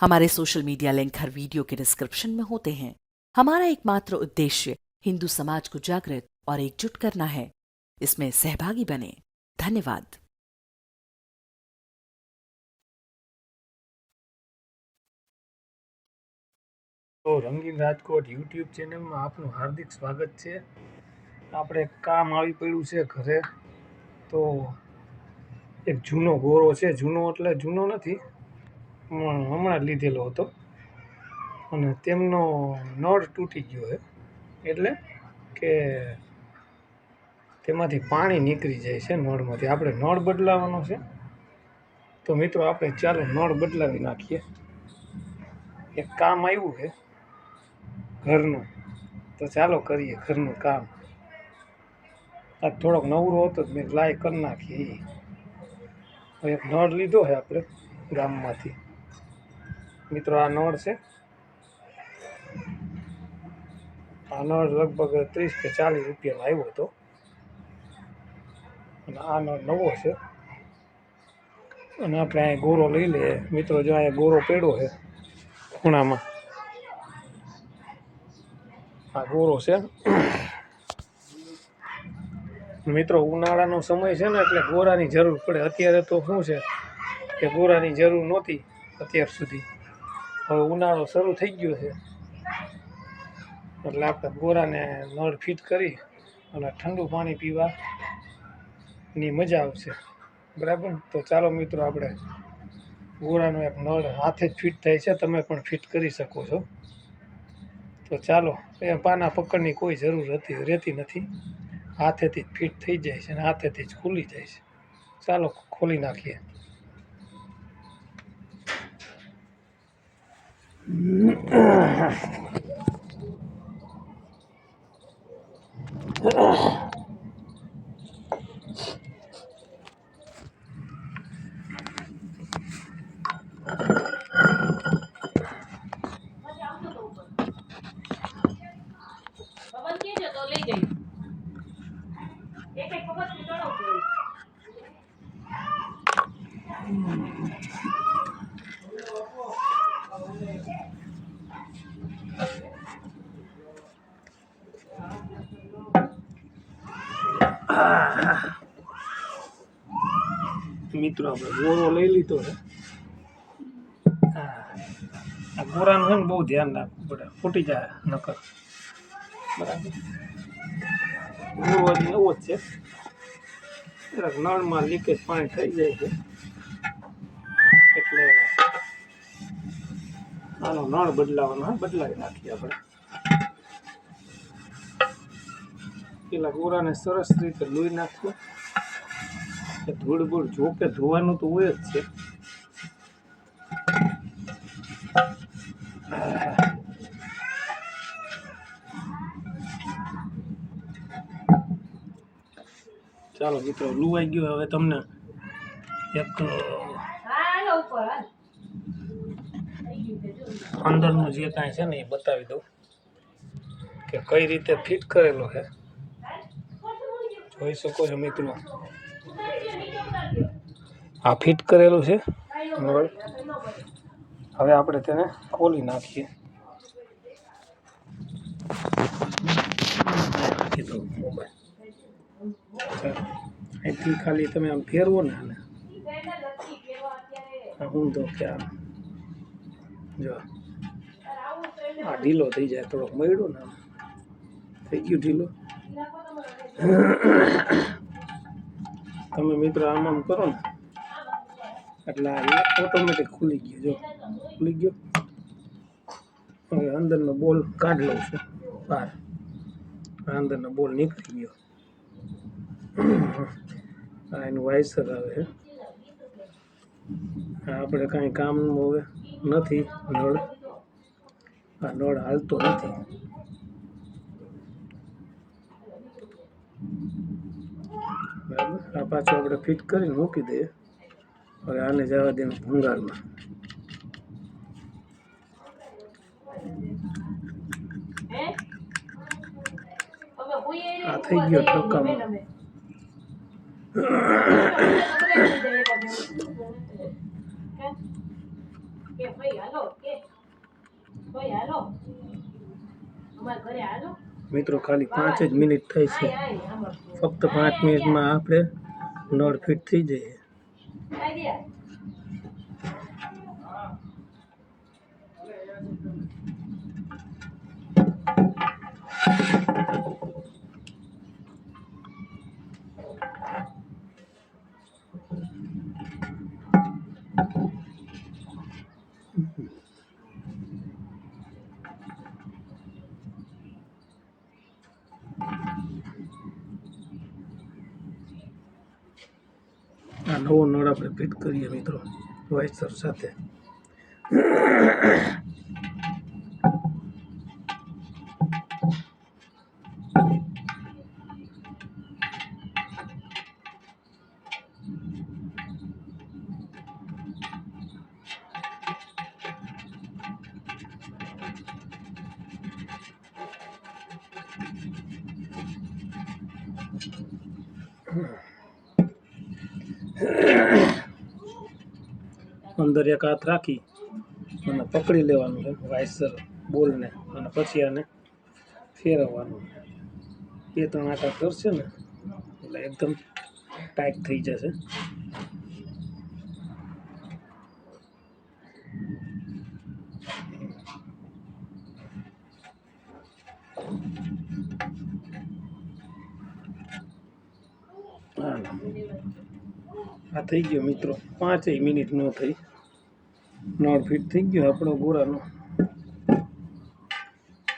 हमारे social media link हर video के डिस्क्रिप्शन में होते हैं हमारा एकमात्र उद्देश्य हिंदू समाज को जागृत और एकजुट करना है इसमें सहभागी बने धन्यवाद તો રંગીન રાજકોટ યુટ્યુબ ચેનલમાં આપનું હાર્દિક સ્વાગત છે આપણે એક કામ આવી પડ્યું છે ઘરે તો એક જૂનો ગોરો છે જૂનો એટલે જૂનો નથી પણ હમણાં લીધેલો હતો. અને તેમનો નળ તૂટી ગયો છે. એટલે કે તેમાંથી પાણી નીકળી જાય છે નળમાંથી. આપણે નળ બદલાવાનો છે. તો મિત્રો, આપણે ચાલો નળ બદલાવી નાખીએ. એક કામ આવ્યું છે ઘરનું. તો ચાલો કરીએ ઘરનું કામ. આ થોડોક નવરો હતો મેં લાય કરી નાખીએ. એક નળ લીધો છે આપણે ગામમાંથી. મિત્રો, આ નળ છે. આ નળ લગભગ ત્રીસ કે ચાલીસ રૂપિયાનો આવ્યો હતો. અને આ નળ નવો છે. અને આપણે અહીંયા ગોરો લઈ લઈએ. મિત્રો, જો અહીંયા ગોરો પડ્યો છે ખૂણામાં. આ ગોરો છે. મિત્રો, ઉનાળાનો સમય છે ને, એટલે ગોરાની જરૂર પડે. અત્યારે તો શું છે કે ગોરાની જરૂર નહોતી અત્યાર સુધી. હવે ઉનાળો શરૂ થઈ ગયો છે. એટલે આપણે ગોરાને નળ ફિટ કરી અને ઠંડુ પાણી પીવાની મજા આવશે. બરાબર? તો ચાલો મિત્રો, આપણે ગોરાનો એક નળ હાથે જ ફિટ થાય છે. તમે પણ ફિટ કરી શકો છો. તો ચાલો, એ પાના પકડની કોઈ જરૂર હતી, રહેતી નથી. હાથેથી જ ફિટ થઈ જાય છે અને હાથેથી જ ખુલી જાય છે. ચાલો, ખોલી નાખીએ. પવન કેજો તો લઈ જઈ એક એક વખતથી ચડાવતો હોય. મિત્રો આપણે ગોરો લઈ લીધો છે. આ ગોરાનું છે ને બહુ ધ્યાન રાખવું પડે. ફૂટી જાય નકર. બરાબર. હજી નવો જ છે. નળમાં લીકેજ પાણી થઈ જાય છે. એટલે આનો નળ બદલાવાનો હા, બદલાવી નાખીએ આપણે. પેલા ગોરાને સરસ રીતે લોહી નાખીએ. કે ધૂળ બૂળ જોકે ધોવાનું તો હોય જ છે. ચાલો મિત્રો, લુવાઈ ગયો. હવે તમને એક જો. અંદરનું જે કાંઈ છે ને એ બતાવી દઉં કે કઈ રીતે ફિટ કરેલો છે. જોઈ શકો છો મિત્રો. આ ફિટ કરેલું છે. હવે આપણે તેને ખોલી નાખીએ. અહીંથી ખાલી તમે આમ ફેરવો ને આને. હું તો કે આમ જો. આ ઢીલો થઈ જાય થોડોક મળ્યો ને. થઈ ગયું ઢીલો. તમે મિત્રો આમ આમ કરો ને. એટલે આ ઓટોમેટિક ખુલી ગયો, જો. ખુલી ગયો. હવે અંદરનો બોલ કાઢી લઉં છું, બહાર. અંદરનો બોલ નીકળી ગયો. આ એનું વાઇસર આવે આપણે કાંઈ કામનું હવે નથી, નળ. આ નળ હાલતો નથી. બરાબર? આ પાછું આપણે ફિટ કરીને મૂકી દઈએ. હવે આને જવા દે ભંગારમાં. આ થઈ ગયો ઠપકામાં. કે ભાઈ હાલો કે ભાઈ હાલો. અમારા ઘરે હાલો. મિત્રો ખાલી પાંચ જ મિનિટ થઈ છે. ફક્ત પાંચ મિનિટમાં આપણે નળ ફિટ થઈ જઈએ આઈ દે આ નવો નળ આપણે ફિટ કરીએ મિત્રો વાઇસર સાથે. અંદર એક હાથ રાખી અને પકડી લેવાનું છે, વાઇસર બોલને અને પછી આને ફેરવવાનું બે ત્રણ આટા કરશે ને, એટલે એકદમ ટાઈટ થઈ જશે હાલો. આ થઈ ગયો મિત્રો પાંચેય મિનિટ ન થઈ. નળ ફિટ થઈ ગયો આપણો ગોળાનો